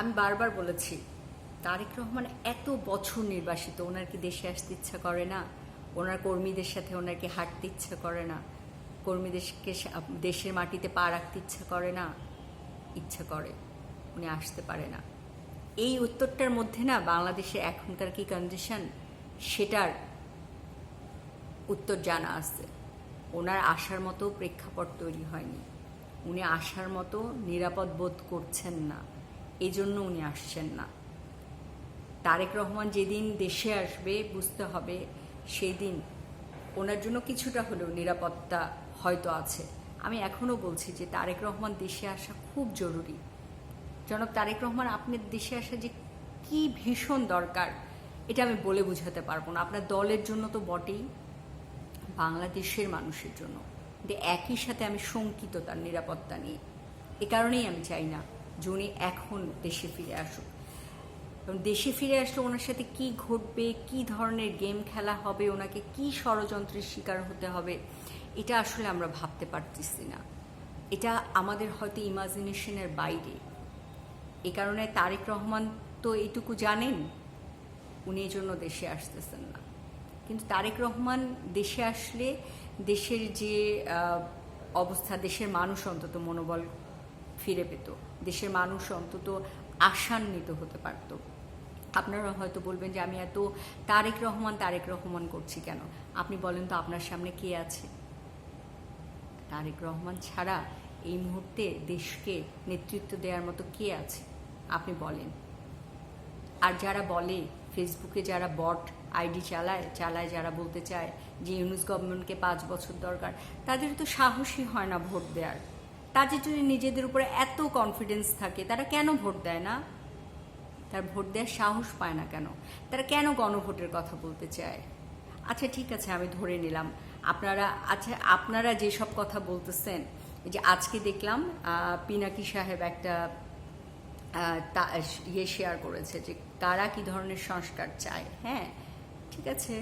আমি বারবার বলেছি, তারেক রহমান এত বছর নির্বাসিত, ওনার কি দেশে আসতে ইচ্ছা করে না? ওনার কর্মীদের সাথে ওনার কি হাঁটতে ইচ্ছা করে না? কর্মীদেরকে দেশের মাটিতে পা রাখতে ইচ্ছা করে না? ইচ্ছা করে, উনি আসতে পারে না। এই উত্তরটার মধ্যে না বাংলাদেশে এখনকার কি কন্ডিশন সেটার উত্তর জানা আছে। ওনার আসার মতো প্রেক্ষাপট তৈরি হয়নি। উনি আসার মতো নিরাপদ বোধ করছেন না। এই জন্য উনি আসছেন না। তারেক রহমান যেদিন দেশে আসবে, বুঝতে হবে সেই দিন ওনার জন্য কিছুটা হলেও নিরাপত্তা হয়তো আছে। আমি এখনও বলছি যে তারেক রহমান দেশে আসা খুব জরুরি। জনাব তারেক রহমান, আপনার দেশে আসা যে কি ভীষণ দরকার, এটা আমি বলে বোঝাতে পারব না। আপনার দলের জন্য তো বটেই, বাংলাদেশের মানুষের জন্য। একই সাথে আমি শঙ্কিত তার নিরাপত্তা নিয়ে। এ কারণেই আমি চাই না যে এখন দেশে ফিরে আসুক। দেশে ফিরে আসলে ওনার সাথে কি ঘটবে, কি ধরনের গেম খেলা হবে, ওনাকে কি ষড়যন্ত্রের শিকার হতে হবে, এটা আসলে আমরা ভাবতে পারতেছি না। এটা আমাদের হয়তো ইমাজিনেশনের বাইরে। এ কারণে তারেক রহমান তো এইটুকু জানেন, উনি জন্য দেশে আসতেছেন না। কিন্তু তারেক রহমান দেশে আসলে দেশের যে অবস্থা, দেশের মানুষ অন্তত মনোবল ফিরে পেত। দেশের মানুষ অন্তত আশান্বিত হতে পারত। আপনারা হয়তো বলবেন যে আমি এত তারেক রহমান তারেক রহমান করছি কেন? আপনি বলেন তো আপনার সামনে কে আছে? তারেক রহমান ছাড়া এই মুহূর্তে দেশকে নেতৃত্ব দেওয়ার মতো কে আছে? আপনি বলেন। আর যারা বলে, ফেসবুকে যারা বট আইডি চালায় চালায় যারা বলতে চায় যে ইউনুস গভর্নমেন্টকে পাঁচ বছর দরকার, তাদের তো সাহসী হয় না ভোট দেওয়ার তাদের যদি নিজেদের উপরে এত কনফিডেন্স থাকে, তারা কেন ভোট দেয় না? তার ভোট দেওয়ার সাহস পায় না কেন? তারা কেন গণভোটের কথা বলতে চায়? আচ্ছা ঠিক আছে, আমি ধরে নিলাম। আপনারা আচ্ছা আপনারা যেসব কথা বলতেছেন যে আজকে দেখলাম পিনাকি সাহেব একটা ইয়ে শেয়ার করেছে যে কারা কি ধরনের সংস্কার চায়। হ্যাঁ ঠিক আছে।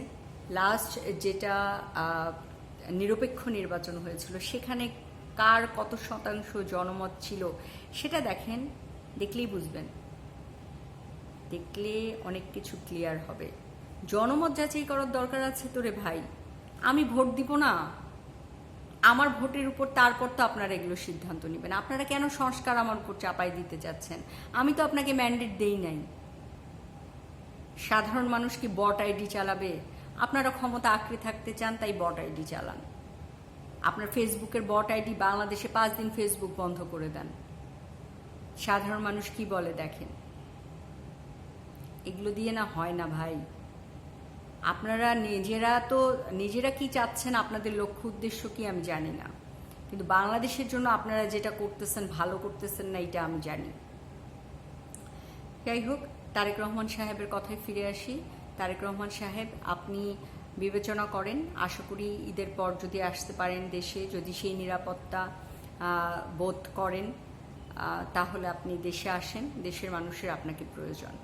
লাস্ট যেটা নিরপেক্ষ নির্বাচন হয়েছিল, সেখানে কার কত শতাংশ জনমত ছিল, সেটা দেখেন, দেখলেই বুঝবেন। দেখলে অনেক কিছু ক্লিয়ার হবে। জনমত যাচাই করার দরকার আছে তোরে ভাই। আমি ভোট দিব না। আমার ভোটের উপর তারপর তো আপনারা এগুলো সিদ্ধান্ত নেবেন। আপনারা কেন সংস্কার আমার উপর চাপাই দিতে যাচ্ছেন আমি তো আপনাকে ম্যান্ডেট দেই নাই। সাধারণ মানুষ কি বট আইডি চালাবে? আপনারা ক্ষমতা আঁকড়ে থাকতে চান, তাই বট আইডি চালান। আপনার ফেসবুকের বট আইডি বাংলাদেশে পাঁচ দিন ফেসবুক বন্ধ করে দেন। সাধারণ মানুষ কি বলে দেখেন? এগুলো দিয়ে না হয় না ভাই। আপনারা নিজেরা তো, নিজেরা কি চাচ্ছেন, আপনাদের লক্ষ্য উদ্দেশ্য কি আমি জানি না। কিন্তু বাংলাদেশের জন্য আপনারা যেটা করতেছেন, ভালো করতেছেন না, এটা আমি জানি। যাই হোক, তারেক রহমান সাহেবের কথায় ফিরে আসি। তারেক রহমান সাহেব, আপনি বিবেচনা করেন। আশা করি ঈদের পর যদি আসতে পারেন দেশে, যদি সেই নিরাপত্তা বোধ করেন তাহলে আপনি দেশে আসেন। দেশের মানুষের আপনাকে প্রয়োজন।